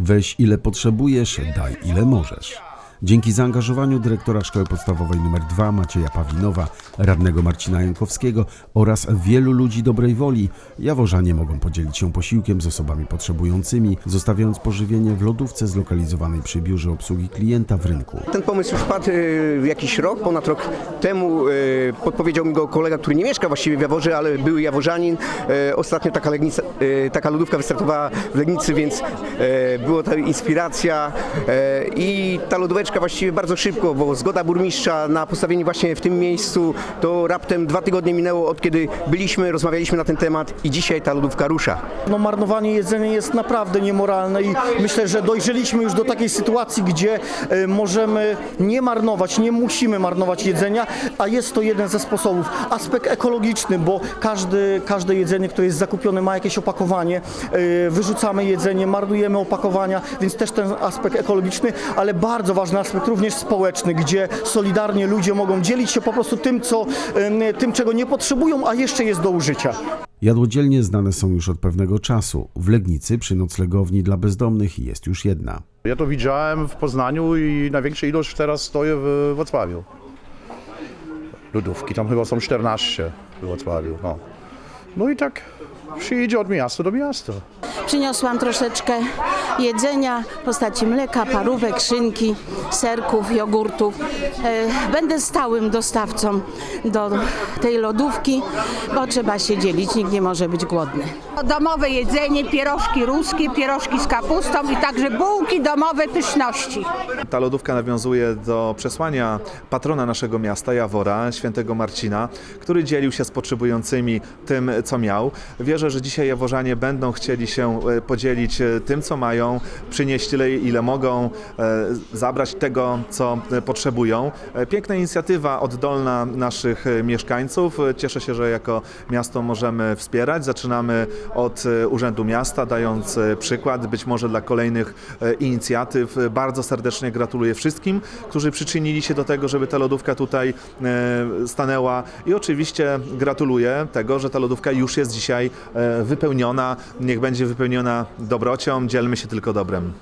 Weź ile potrzebujesz, daj ile możesz. Dzięki zaangażowaniu dyrektora Szkoły Podstawowej nr 2 Macieja Pawlinowa, radnego Marcina Jankowskiego oraz wielu ludzi dobrej woli, jaworzanie mogą podzielić się posiłkiem z osobami potrzebującymi, zostawiając pożywienie w lodówce zlokalizowanej przy biurze obsługi klienta w rynku. Ten pomysł już padł e, jakiś rok, ponad rok temu. e, Podpowiedział mi go kolega, który nie mieszka właściwie w Jaworze, ale były Jaworzanin. E, Ostatnio taka, Legnica, taka lodówka wystartowała w Legnicy, więc była ta inspiracja i ta lodóweczka właściwie bardzo szybko, bo zgoda burmistrza na postawienie właśnie w tym miejscu, to raptem dwa tygodnie minęło od kiedy byliśmy, rozmawialiśmy na ten temat i dzisiaj ta lodówka rusza. No marnowanie jedzenia jest naprawdę niemoralne i myślę, że dojrzeliśmy już do takiej sytuacji, gdzie e, możemy nie marnować, nie musimy marnować jedzenia, a jest to jeden ze sposobów. Aspekt ekologiczny, bo każdy, każde jedzenie, które jest zakupione ma jakieś opakowanie, e, wyrzucamy jedzenie, marnujemy opakowania, więc też ten aspekt ekologiczny, ale bardzo ważny aspekt również społeczny, gdzie solidarnie ludzie mogą dzielić się po prostu tym, co, tym czego nie potrzebują, a jeszcze jest do użycia. Jadłodzielnie znane są już od pewnego czasu. W Legnicy przy noclegowni dla bezdomnych jest już jedna. Ja to widziałem w Poznaniu i największa ilość teraz stoi w Wrocławiu. Lodówki, tam chyba są 14 w Wrocławiu. No, no i tak przyjedzie od miasta do miasta. Przyniosłam troszeczkę jedzenia w postaci mleka, parówek, szynki, serków, jogurtów. E, Będę stałym dostawcą do tej lodówki, bo trzeba się dzielić, nikt nie może być głodny. Domowe jedzenie, pierożki ruskie, pierożki z kapustą i także bułki domowe pyszności. Ta lodówka nawiązuje do przesłania patrona naszego miasta, Jawora, świętego Marcina, który dzielił się z potrzebującymi tym, co miał. Wierzę, że dzisiaj Jaworzanie będą chcieli się e, podzielić e, tym, co mają, przynieść tyle, ile mogą, e, zabrać tego, co potrzebują. Piękna inicjatywa oddolna naszych mieszkańców. Cieszę się, że jako miasto możemy wspierać. Zaczynamy od Urzędu Miasta, dając przykład być może dla kolejnych inicjatyw. Bardzo serdecznie gratuluję wszystkim, którzy przyczynili się do tego, żeby ta lodówka tutaj stanęła i oczywiście gratuluję tego, że ta lodówka już jest dzisiaj wypełniona. Niech będzie wypełniona dobrocią, dzielmy się tylko dobrem.